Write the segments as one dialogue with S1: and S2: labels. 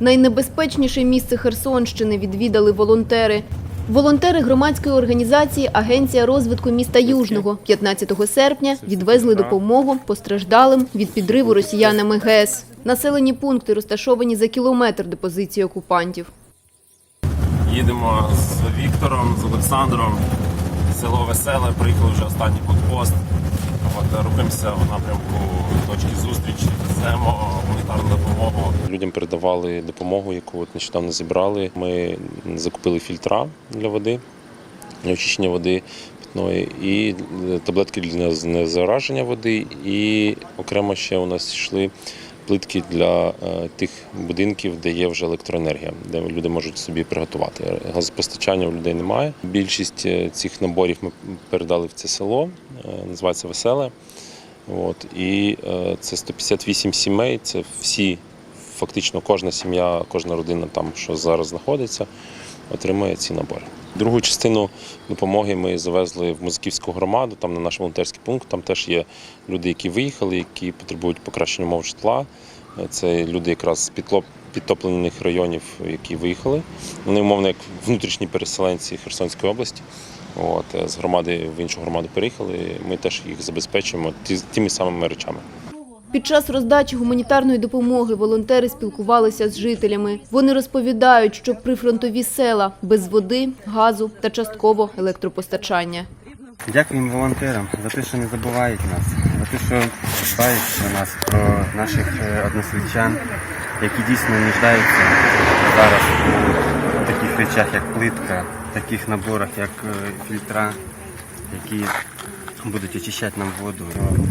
S1: Найнебезпечніше місце Херсонщини відвідали волонтери. Волонтери громадської організації Агенція розвитку міста Южного 15 серпня відвезли допомогу постраждалим від підриву росіянами ГЕС. Населені пункти розташовані за кілометр до позиції окупантів.
S2: Їдемо з Віктором, з Олександром. Село Веселе, приїхали вже останній блокпост. От, рухаємося в напрямку точки зустрічі, веземо гуманітарну допомогу. Людям передавали допомогу, яку от нещодавно зібрали. Ми закупили фільтра для води, для очищення води і таблетки для знезараження води, і окремо ще у нас йшли плитки для е, тих будинків, де є вже електроенергія, де люди можуть собі приготувати. Газопостачання у людей немає. Більшість е, цих наборів ми передали в це село, е, називається Веселе. От, і е, це 158 сімей, це всі, фактично кожна сім'я, кожна родина там, що зараз знаходиться, отримує ці набори. Другу частину допомоги ми завезли в Музиківську громаду, там на наш волонтерський пункт. Там теж є люди, які виїхали, які потребують покращення умов житла. Е, Це люди якраз з підтоплених районів, які виїхали. Вони, умовно, як внутрішні переселенці Херсонської області. От, е, з громади в іншу громаду переїхали. Ми теж їх забезпечуємо ті- тими самими речами.
S1: Під час роздачі гуманітарної допомоги волонтери спілкувалися з жителями. Вони розповідають, що прифронтові села без води, газу та частково електропостачання.
S3: Дякуємо волонтерам за те, що не забувають нас, за те, що дбають про нас, про наших е, односельчан, які дійсно нуждаються зараз таких речах, як плитка, таких наборах, як е, фільтра, які будуть очищати нам воду.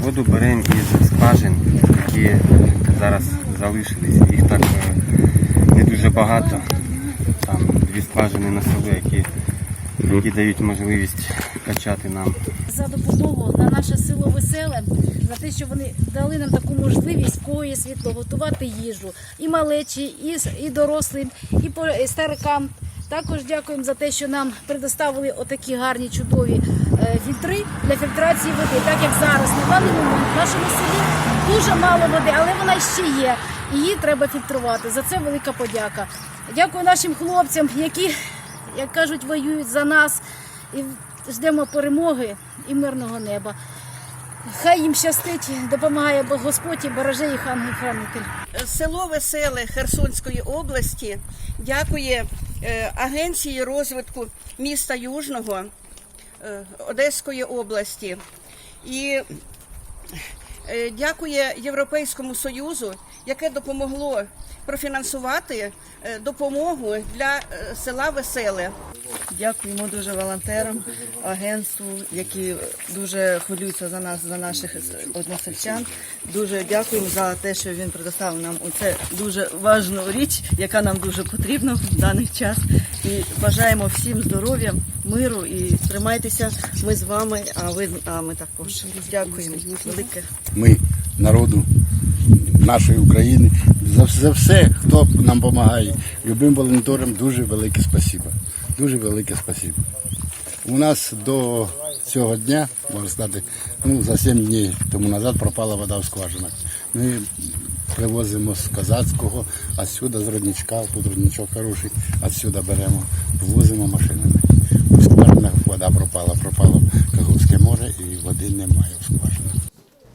S3: Воду беремо із скважин, які зараз залишились. Їх так е, не дуже багато. Там дві скважини на село, які, які дають можливість качати нам
S4: за допомогу на наше село Веселе, за те, що вони дали нам таку можливість кої світло готувати їжу і малечі, і, і дорослим, і по- старикам. Також дякуємо за те, що нам предоставили отакі гарні чудові е, фільтри для фільтрації води. Так як зараз на даний момент в нашому селі дуже мало води, але вона ще є. Її треба фільтрувати. За це велика подяка. Дякую нашим хлопцям, які, як кажуть, воюють за нас. І ждемо перемоги і мирного неба. Хай їм щастить, допомагає Бог Господь і береже їх ангел-хранитель.
S5: Село Веселе Херсонської області дякує е, Агенції розвитку міста Южного е, Одеської області і е, дякує Європейському Союзу, яке допомогло профінансувати е, допомогу для е, села Веселе.
S6: Дякуємо дуже волонтерам, агентству, які дуже хвилюються за нас, за наших односельчан. Дуже дякуємо за те, що він предоставив нам оце дуже важну річ, яка нам дуже потрібна в даний час. І бажаємо всім здоров'я, миру і тримайтеся. Ми з вами, а ви а ми також. Дякуємо велике.
S7: ми народу нашої України. За, за все, хто нам допомагає. Любим волонтерам дуже велике спасибо. Дуже велике спасибо. У нас до цього дня, можна сказати, ну, за 7 днів тому назад пропала вода в скважинах. Ми привозимо з Казацького, отсюда з родничка, тут родничок хороший, отсюда беремо, вивозимо машинами. У скважинах вода пропала, пропало Каховське море і води немає в скважинах.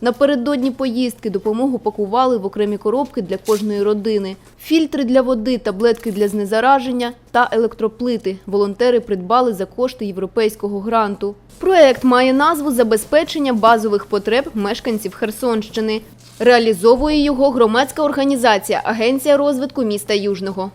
S1: Напередодні поїздки допомогу пакували в окремі коробки для кожної родини. Фільтри для води, таблетки для знезараження та електроплити волонтери придбали за кошти європейського гранту. Проект має назву Забезпечення базових потреб мешканців Херсонщини. Реалізовує його громадська організація Агенція розвитку міста Южного.